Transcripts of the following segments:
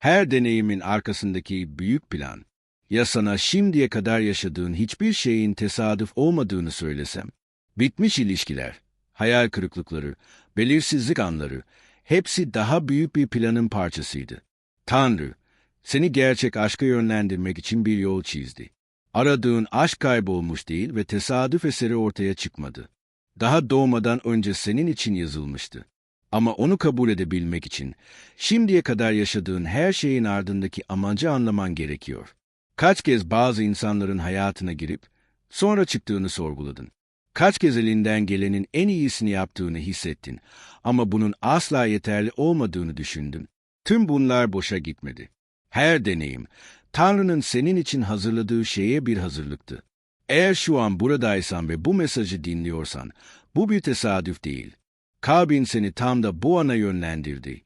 Her deneyimin arkasındaki büyük plan. Ya sana şimdiye kadar yaşadığın hiçbir şeyin tesadüf olmadığını söylesem? Bitmiş ilişkiler, hayal kırıklıkları, belirsizlik anları, hepsi daha büyük bir planın parçasıydı. Tanrı, seni gerçek aşka yönlendirmek için bir yol çizdi. Aradığın aşk kaybolmuş değil ve tesadüf eseri ortaya çıkmadı. Daha doğmadan önce senin için yazılmıştı. Ama onu kabul edebilmek için şimdiye kadar yaşadığın her şeyin ardındaki amacı anlaman gerekiyor. Kaç kez bazı insanların hayatına girip sonra çıktığını sorguladın. Kaç kez elinden gelenin en iyisini yaptığını hissettin ama bunun asla yeterli olmadığını düşündün. Tüm bunlar boşa gitmedi. Her deneyim, Tanrı'nın senin için hazırladığı şeye bir hazırlıktı. Eğer şu an buradaysan ve bu mesajı dinliyorsan, bu bir tesadüf değil. Kalbin seni tam da bu ana yönlendirdi.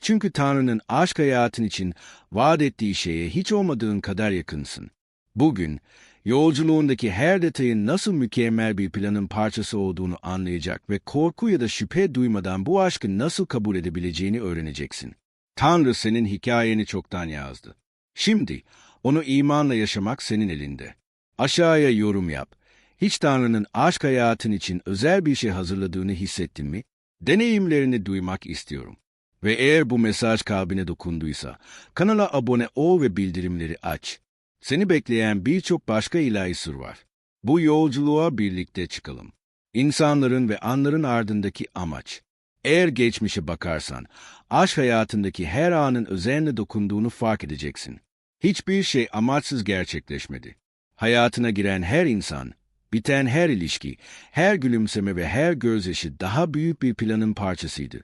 Çünkü Tanrı'nın aşk hayatın için vaat ettiği şeye hiç olmadığın kadar yakınsın. Bugün, yolculuğundaki her detayın nasıl mükemmel bir planın parçası olduğunu anlayacak ve korku ya da şüphe duymadan bu aşkı nasıl kabul edebileceğini öğreneceksin. Tanrı senin hikayeni çoktan yazdı. Şimdi, onu imanla yaşamak senin elinde. Aşağıya yorum yap. Hiç Tanrı'nın aşk hayatın için özel bir şey hazırladığını hissettin mi? Deneyimlerini duymak istiyorum. Ve eğer bu mesaj kalbine dokunduysa, kanala abone ol ve bildirimleri aç. Seni bekleyen birçok başka ilahi sır var. Bu yolculuğa birlikte çıkalım. İnsanların ve anların ardındaki amaç. Eğer geçmişe bakarsan, aşk hayatındaki her anın özenle dokunduğunu fark edeceksin. Hiçbir şey amaçsız gerçekleşmedi. Hayatına giren her insan, biten her ilişki, her gülümseme ve her gözyaşı daha büyük bir planın parçasıydı.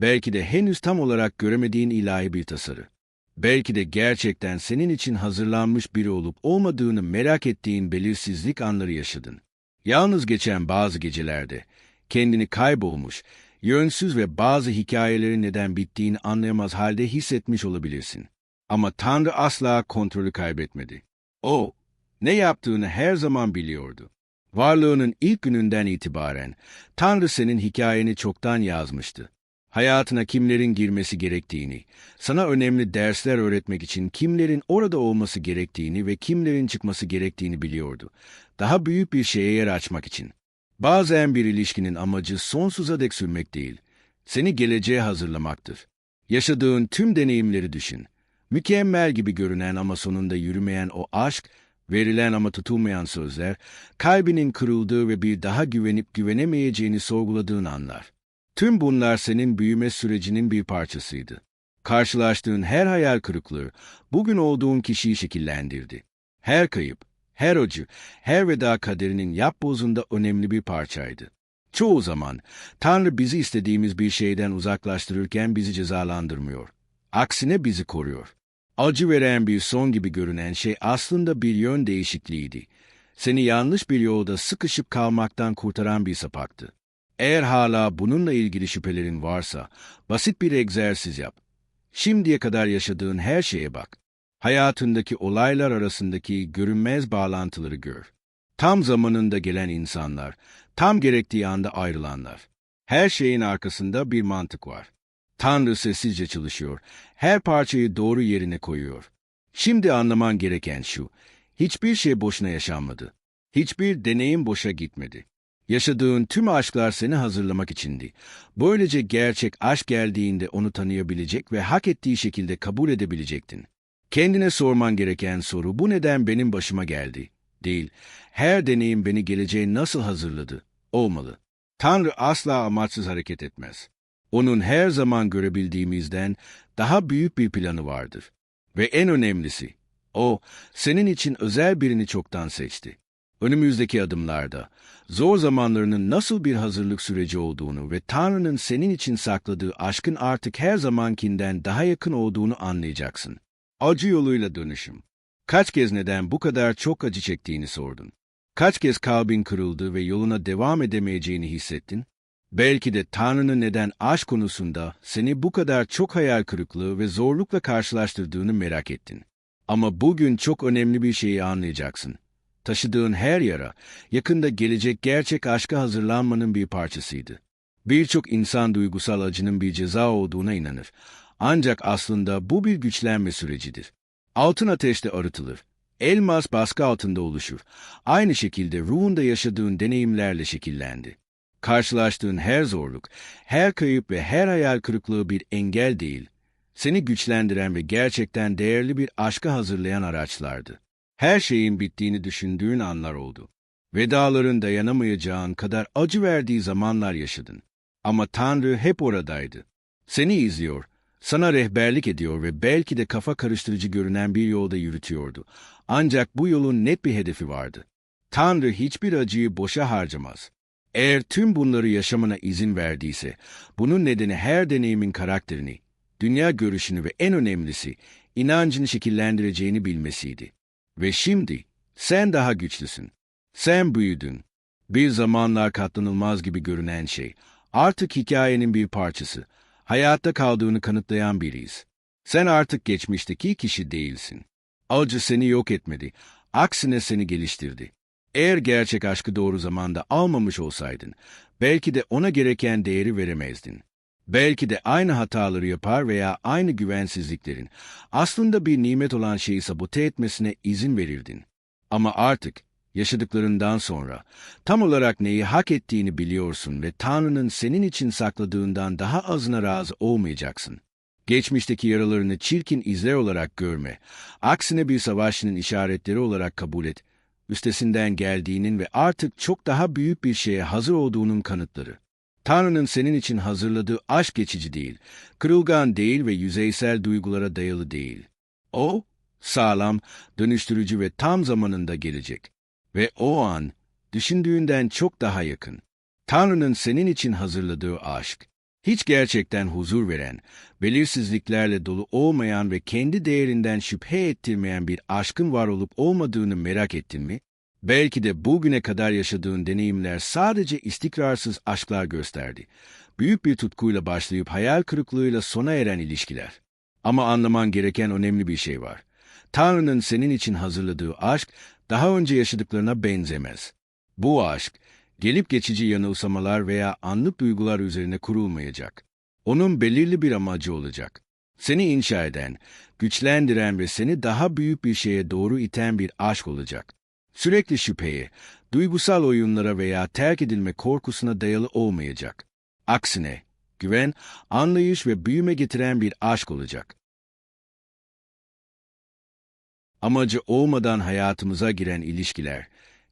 Belki de henüz tam olarak göremediğin ilahi bir tasarı. Belki de gerçekten senin için hazırlanmış biri olup olmadığını merak ettiğin belirsizlik anları yaşadın. Yalnız geçen bazı gecelerde kendini kaybolmuş, yönsüz ve bazı hikayelerin neden bittiğini anlayamaz halde hissetmiş olabilirsin. Ama Tanrı asla kontrolü kaybetmedi. O, ne yaptığını her zaman biliyordu. Varlığının ilk gününden itibaren Tanrı senin hikayeni çoktan yazmıştı. Hayatına kimlerin girmesi gerektiğini, sana önemli dersler öğretmek için kimlerin orada olması gerektiğini ve kimlerin çıkması gerektiğini biliyordu. Daha büyük bir şeye yer açmak için. Bazen bir ilişkinin amacı sonsuza dek sürmek değil, seni geleceğe hazırlamaktır. Yaşadığın tüm deneyimleri düşün. Mükemmel gibi görünen ama sonunda yürümeyen o aşk, verilen ama tutulmayan sözler, kalbinin kırıldığı ve bir daha güvenip güvenemeyeceğini sorguladığın anlar. Tüm bunlar senin büyüme sürecinin bir parçasıydı. Karşılaştığın her hayal kırıklığı, bugün olduğun kişiyi şekillendirdi. Her kayıp, her acı, her veda kaderinin yapbozunda önemli bir parçaydı. Çoğu zaman Tanrı bizi istediğimiz bir şeyden uzaklaştırırken bizi cezalandırmıyor. Aksine bizi koruyor. Acı veren bir son gibi görünen şey aslında bir yön değişikliğiydi. Seni yanlış bir yolda sıkışıp kalmaktan kurtaran bir sapaktı. Eğer hala bununla ilgili şüphelerin varsa, basit bir egzersiz yap. Şimdiye kadar yaşadığın her şeye bak. Hayatındaki olaylar arasındaki görünmez bağlantıları gör. Tam zamanında gelen insanlar, tam gerektiği anda ayrılanlar. Her şeyin arkasında bir mantık var. Tanrı sessizce çalışıyor. Her parçayı doğru yerine koyuyor. Şimdi anlaman gereken şu. Hiçbir şey boşuna yaşanmadı. Hiçbir deneyim boşa gitmedi. Yaşadığın tüm aşklar seni hazırlamak içindi. Böylece gerçek aşk geldiğinde onu tanıyabilecek ve hak ettiği şekilde kabul edebilecektin. Kendine sorman gereken soru bu neden benim başıma geldi? Değil. Her deneyim beni geleceğe nasıl hazırladı? Olmalı. Tanrı asla amaçsız hareket etmez. Onun her zaman görebildiğimizden daha büyük bir planı vardır. Ve en önemlisi, o senin için özel birini çoktan seçti. Önümüzdeki adımlarda zor zamanlarının nasıl bir hazırlık süreci olduğunu ve Tanrı'nın senin için sakladığı aşkın artık her zamankinden daha yakın olduğunu anlayacaksın. Acı yoluyla dönüşüm. Kaç kez neden bu kadar çok acı çektiğini sordun. Kaç kez kalbin kırıldı ve yoluna devam edemeyeceğini hissettin? Belki de Tanrı'nın neden aşk konusunda seni bu kadar çok hayal kırıklığı ve zorlukla karşılaştırdığını merak ettin. Ama bugün çok önemli bir şeyi anlayacaksın. Taşıdığın her yara, yakında gelecek gerçek aşka hazırlanmanın bir parçasıydı. Birçok insan duygusal acının bir ceza olduğuna inanır. Ancak aslında bu bir güçlenme sürecidir. Altın ateşte arıtılır. Elmas baskı altında oluşur. Aynı şekilde ruhunda yaşadığın deneyimlerle şekillendi. Karşılaştığın her zorluk, her kayıp ve her hayal kırıklığı bir engel değil, seni güçlendiren ve gerçekten değerli bir aşka hazırlayan araçlardı. Her şeyin bittiğini düşündüğün anlar oldu. Vedaların dayanamayacağın kadar acı verdiği zamanlar yaşadın. Ama Tanrı hep oradaydı. Seni izliyor, sana rehberlik ediyor ve belki de kafa karıştırıcı görünen bir yolda yürütüyordu. Ancak bu yolun net bir hedefi vardı. Tanrı hiçbir acıyı boşa harcamaz. Eğer tüm bunları yaşamana izin verdiyse, bunun nedeni her deneyimin karakterini, dünya görüşünü ve en önemlisi, inancını şekillendireceğini bilmesiydi. Ve şimdi, sen daha güçlüsün. Sen büyüdün. Bir zamanlar katlanılmaz gibi görünen şey, artık hikayenin bir parçası, hayatta kaldığını kanıtlayan biriyiz. Sen artık geçmişteki kişi değilsin. Acı seni yok etmedi, aksine seni geliştirdi. Eğer gerçek aşkı doğru zamanda almamış olsaydın, belki de ona gereken değeri veremezdin. Belki de aynı hataları yapar veya aynı güvensizliklerin aslında bir nimet olan şeyi sabote etmesine izin verirdin. Ama artık yaşadıklarından sonra tam olarak neyi hak ettiğini biliyorsun ve Tanrı'nın senin için sakladığından daha azına razı olmayacaksın. Geçmişteki yaralarını çirkin izler olarak görme, aksine bir savaşçının işaretleri olarak kabul et, üstesinden geldiğinin ve artık çok daha büyük bir şeye hazır olduğunun kanıtları. Tanrı'nın senin için hazırladığı aşk geçici değil, kırılgan değil ve yüzeysel duygulara dayalı değil. O, sağlam, dönüştürücü ve tam zamanında gelecek. Ve o an, düşündüğünden çok daha yakın. Tanrı'nın senin için hazırladığı aşk, hiç gerçekten huzur veren, belirsizliklerle dolu olmayan ve kendi değerinden şüphe ettirmeyen bir aşkın var olup olmadığını merak ettin mi? Belki de bugüne kadar yaşadığın deneyimler sadece istikrarsız aşklar gösterdi. Büyük bir tutkuyla başlayıp hayal kırıklığıyla sona eren ilişkiler. Ama anlaman gereken önemli bir şey var. Tanrı'nın senin için hazırladığı aşk daha önce yaşadıklarına benzemez. Bu aşk, gelip geçici yanılsamalar veya anlık duygular üzerine kurulmayacak. Onun belirli bir amacı olacak. Seni inşa eden, güçlendiren ve seni daha büyük bir şeye doğru iten bir aşk olacak. Sürekli şüpheye, duygusal oyunlara veya terk edilme korkusuna dayalı olmayacak. Aksine, güven, anlayış ve büyüme getiren bir aşk olacak. Amacı olmadan hayatımıza giren ilişkiler,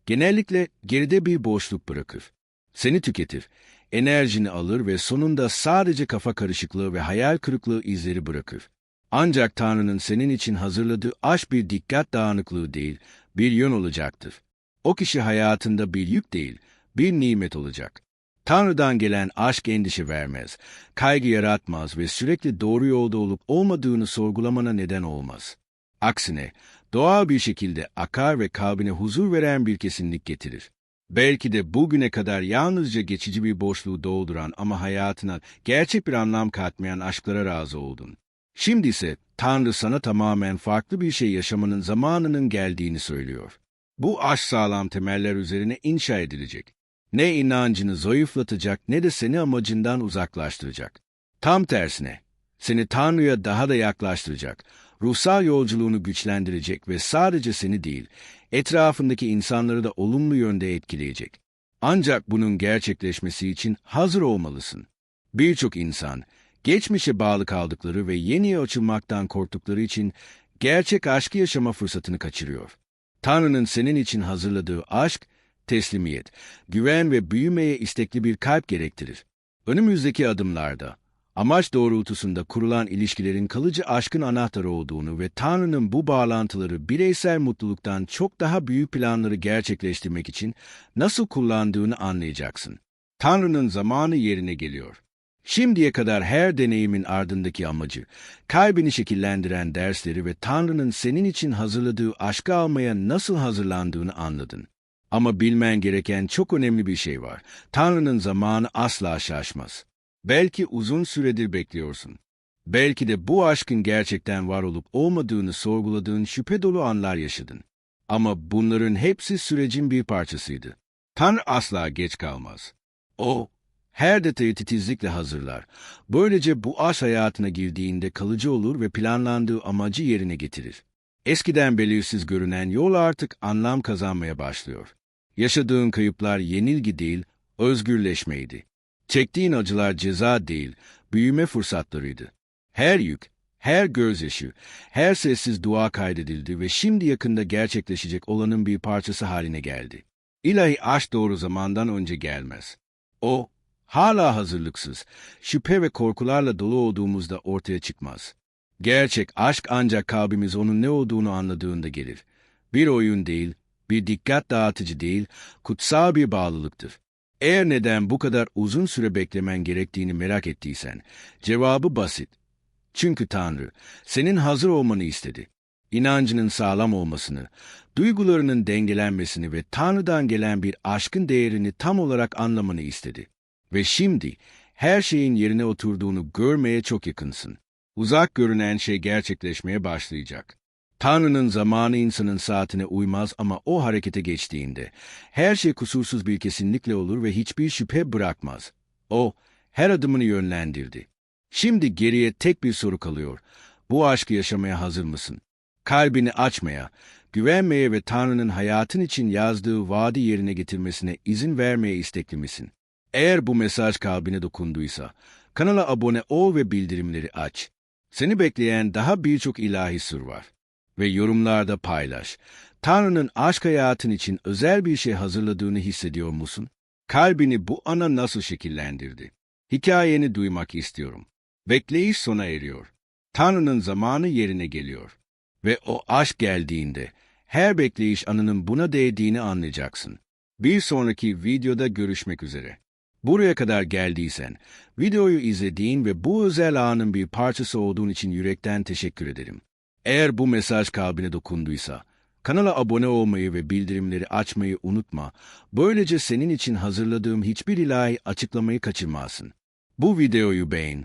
genellikle geride bir boşluk bırakır. Seni tüketir, enerjini alır ve sonunda sadece kafa karışıklığı ve hayal kırıklığı izleri bırakır. Ancak Tanrı'nın senin için hazırladığı aşk bir dikkat dağınıklığı değil, bir yön olacaktır. O kişi hayatında bir yük değil, bir nimet olacak. Tanrı'dan gelen aşk endişe vermez, kaygı yaratmaz ve sürekli doğru yolda olup olmadığını sorgulamana neden olmaz. Aksine, doğal bir şekilde akar ve kalbine huzur veren bir kesinlik getirir. Belki de bugüne kadar yalnızca geçici bir boşluğu dolduran ama hayatına gerçek bir anlam katmayan aşklara razı oldun. Şimdi ise Tanrı sana tamamen farklı bir şey yaşamanın zamanının geldiğini söylüyor. Bu aşk sağlam temeller üzerine inşa edilecek. Ne inancını zayıflatacak ne de seni amacından uzaklaştıracak. Tam tersine, seni Tanrı'ya daha da yaklaştıracak, ruhsal yolculuğunu güçlendirecek ve sadece seni değil, etrafındaki insanları da olumlu yönde etkileyecek. Ancak bunun gerçekleşmesi için hazır olmalısın. Birçok insan, geçmişe bağlı kaldıkları ve yeniye açılmaktan korktukları için gerçek aşkı yaşama fırsatını kaçırıyor. Tanrı'nın senin için hazırladığı aşk, teslimiyet, güven ve büyümeye istekli bir kalp gerektirir. Önümüzdeki adımlarda, amaç doğrultusunda kurulan ilişkilerin kalıcı aşkın anahtarı olduğunu ve Tanrı'nın bu bağlantıları bireysel mutluluktan çok daha büyük planları gerçekleştirmek için nasıl kullandığını anlayacaksın. Tanrı'nın zamanı yerine geliyor. Şimdiye kadar her deneyimin ardındaki amacı, kalbini şekillendiren dersleri ve Tanrı'nın senin için hazırladığı aşkı almaya nasıl hazırlandığını anladın. Ama bilmen gereken çok önemli bir şey var. Tanrı'nın zamanı asla şaşmaz. Belki uzun süredir bekliyorsun. Belki de bu aşkın gerçekten var olup olmadığını sorguladığın şüphe dolu anlar yaşadın. Ama bunların hepsi sürecin bir parçasıydı. Tanrı asla geç kalmaz. O, Her detayı titizlikle hazırlar. Böylece bu aşk hayatına girdiğinde kalıcı olur ve planlandığı amacı yerine getirir. Eskiden belirsiz görünen yol artık anlam kazanmaya başlıyor. Yaşadığın kayıplar yenilgi değil, özgürleşmeydi. Çektiğin acılar ceza değil, büyüme fırsatlarıydı. Her yük, her gözyaşı, her sessiz dua kaydedildi ve şimdi yakında gerçekleşecek olanın bir parçası haline geldi. İlahi aşk doğru zamandan önce gelmez. O, hala hazırlıksız, şüphe ve korkularla dolu olduğumuzda ortaya çıkmaz. Gerçek aşk ancak kalbimiz onun ne olduğunu anladığında gelir. Bir oyun değil, bir dikkat dağıtıcı değil, kutsal bir bağlılıktır. Eğer neden bu kadar uzun süre beklemen gerektiğini merak ettiysen, cevabı basit. Çünkü Tanrı, senin hazır olmanı istedi. İnancının sağlam olmasını, duygularının dengelenmesini ve Tanrı'dan gelen bir aşkın değerini tam olarak anlamanı istedi. Ve şimdi, her şeyin yerine oturduğunu görmeye çok yakınsın. Uzak görünen şey gerçekleşmeye başlayacak. Tanrı'nın zamanı insanın saatine uymaz ama o harekete geçtiğinde her şey kusursuz bir kesinlikle olur ve hiçbir şüphe bırakmaz. O her adımını yönlendirdi. Şimdi geriye tek bir soru kalıyor. Bu aşkı yaşamaya hazır mısın? Kalbini açmaya, güvenmeye ve Tanrı'nın hayatın için yazdığı vaadi yerine getirmesine izin vermeye istekli misin? Eğer bu mesaj kalbine dokunduysa, kanala abone ol ve bildirimleri aç. Seni bekleyen daha birçok ilahi sır var. Ve yorumlarda paylaş. Tanrı'nın aşk hayatın için özel bir şey hazırladığını hissediyor musun? Kalbini bu ana nasıl şekillendirdi? Hikayeni duymak istiyorum. Bekleyiş sona eriyor. Tanrı'nın zamanı yerine geliyor. Ve o aşk geldiğinde her bekleyiş anının buna değdiğini anlayacaksın. Bir sonraki videoda görüşmek üzere. Buraya kadar geldiysen, videoyu izlediğin ve bu özel anın bir parçası olduğun için yürekten teşekkür ederim. Eğer bu mesaj kalbine dokunduysa, kanala abone olmayı ve bildirimleri açmayı unutma. Böylece senin için hazırladığım hiçbir ilahi açıklamayı kaçırmazsın. Bu videoyu beğen.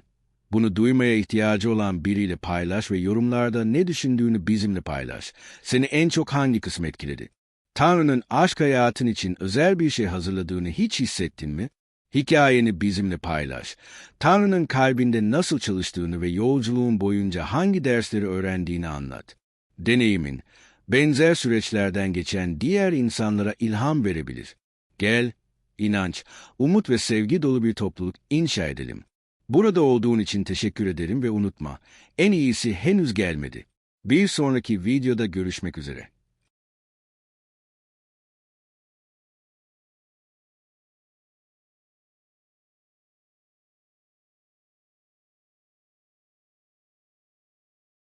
Bunu duymaya ihtiyacı olan biriyle paylaş ve yorumlarda ne düşündüğünü bizimle paylaş. Seni en çok hangi kısım etkiledi? Tanrı'nın aşk hayatın için özel bir şey hazırladığını hiç hissettin mi? Hikayeni bizimle paylaş. Tanrı'nın kalbinde nasıl çalıştığını ve yolculuğun boyunca hangi dersleri öğrendiğini anlat. Deneyimin, benzer süreçlerden geçen diğer insanlara ilham verebilir. Gel, inanç, umut ve sevgi dolu bir topluluk inşa edelim. Burada olduğun için teşekkür ederim ve unutma, en iyisi henüz gelmedi. Bir sonraki videoda görüşmek üzere.